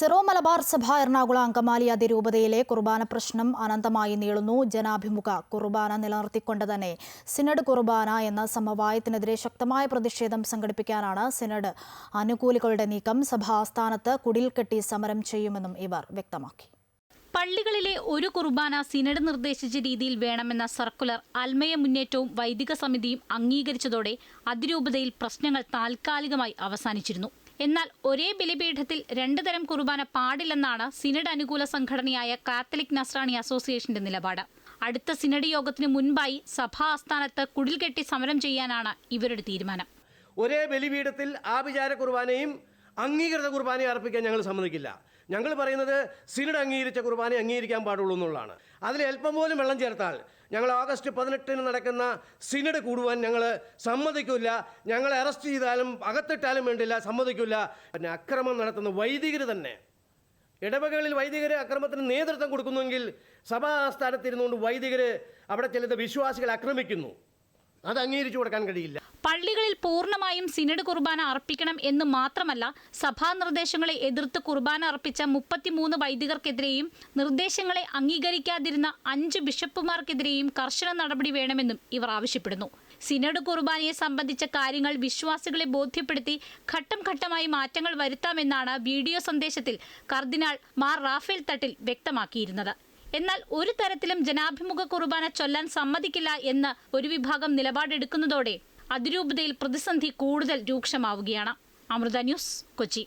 Syro Malabar സഭ എറണാകുളം അങ്കമാലി അതിരൂപതയിലെ കുർബാന പ്രശ്നം അനന്തമായി നീളുന്നു. ജനാഭിമുഖ കുർബാന നിലനിർത്തിക്കൊണ്ട് തന്നെ സിനഡ് കുർബാന എന്ന സമവായത്തിനെതിരെ ശക്തമായ പ്രതിഷേധം സംഘടിപ്പിക്കാനാണ് സിനഡ് അനുകൂലികളുടെ നീക്കം. സഭാസ്ഥാനത്ത് കുടിൽ കെട്ടി സമരം ചെയ്യുമെന്നും ഇവർ വ്യക്തമാക്കി. പള്ളികളിലെ ഒരു കുർബാന സിനഡ് നിർദ്ദേശിച്ച രീതിയിൽ വേണമെന്ന സർക്കുലർ അൽമയ മുന്നേറ്റവും വൈദിക സമിതിയും അംഗീകരിച്ചതോടെ അതിരൂപതയിൽ പ്രശ്നങ്ങൾ താൽക്കാലികമായി അവസാനിച്ചിരുന്നു. എന്നാൽ ഒരേ ബലിപീഠത്തിൽ രണ്ടു തരം കുർബാന പാടില്ലെന്നാണ് സിനഡ് അനുകൂല സംഘടനയായ കാത്തലിക് നസ്രാണി അസോസിയേഷന്റെ നിലപാട്. അടുത്ത സിനഡ് യോഗത്തിന് മുൻപായി സഭാ ആസ്ഥാനത്ത് കുടിൽ കെട്ടി സമരം ചെയ്യാനാണ് ഇവരുടെ തീരുമാനം. ഒരേ ബലിപീഠത്തിൽ ആഭിചാര കുർബാനയും അംഗീകൃത കുർബാനയും അർപ്പിക്കാൻ ഞങ്ങൾ സമ്മതിക്കില്ല. ഞങ്ങൾ പറയുന്നത് സിനഡ് അംഗീകരിച്ച കുർബാന അംഗീകരിക്കാൻ പാടുള്ളൂ എന്നുള്ളതാണ്. അതിൽ അല്പം പോലും വെള്ളം ചേർത്താൽ ഞങ്ങൾ ഓഗസ്റ്റ് പതിനെട്ടിന് നടക്കുന്ന സിനഡ് കൂടുവാൻ ഞങ്ങൾ സമ്മതിക്കില്ല. ഞങ്ങളെ അറസ്റ്റ് ചെയ്താലും അകത്തിട്ടാലും വേണ്ടില്ല സമ്മതിക്കില്ല. പിന്നെ അക്രമം നടത്തുന്ന വൈദികർ തന്നെ. ഇടവകകളിൽ വൈദികർ അക്രമത്തിന് നേതൃത്വം കൊടുക്കുന്നുവെങ്കിൽ സഭാ ആസ്ഥാനത്തിരുന്നുകൊണ്ട് വൈദികർ അവിടെ ചിലത് വിശ്വാസികളെ ആക്രമിക്കുന്നു. അത് അംഗീകരിച്ചു കൊടുക്കാൻ കഴിയില്ല. പള്ളികളിൽ പൂർണമായും സിനഡ് കുർബാന അർപ്പിക്കണം എന്ന് മാത്രമല്ല സഭാ നിർദ്ദേശങ്ങളെ എതിർത്ത് കുർബാന അർപ്പിച്ച മുപ്പത്തിമൂന്ന് വൈദികർക്കെതിരെയും നിർദ്ദേശങ്ങളെ അംഗീകരിക്കാതിരുന്ന അഞ്ച് ബിഷപ്പുമാർക്കെതിരെയും കർശന നടപടി വേണമെന്നും ഇവർ ആവശ്യപ്പെടുന്നു. സിനഡ് കുർബാനയെ സംബന്ധിച്ച കാര്യങ്ങൾ വിശ്വാസികളെ ബോധ്യപ്പെടുത്തി ഘട്ടം ഘട്ടമായി മാറ്റങ്ങൾ വരുത്താമെന്നാണ് വീഡിയോ സന്ദേശത്തിൽ കർദിനാൾ മാർ റാഫേൽ തട്ടിൽ വ്യക്തമാക്കിയിരുന്നത്. എന്നാൽ ഒരു തരത്തിലും ജനാഭിമുഖ കുർബാന ചൊല്ലാൻ സമ്മതിക്കില്ല എന്ന് ഒരു വിഭാഗം നിലപാടെടുക്കുന്നതോടെ അതിരൂപതയിൽ പ്രതിസന്ധി കൂടുതൽ രൂക്ഷമാവുകയാണ്. അമൃത ന്യൂസ് കൊച്ചി.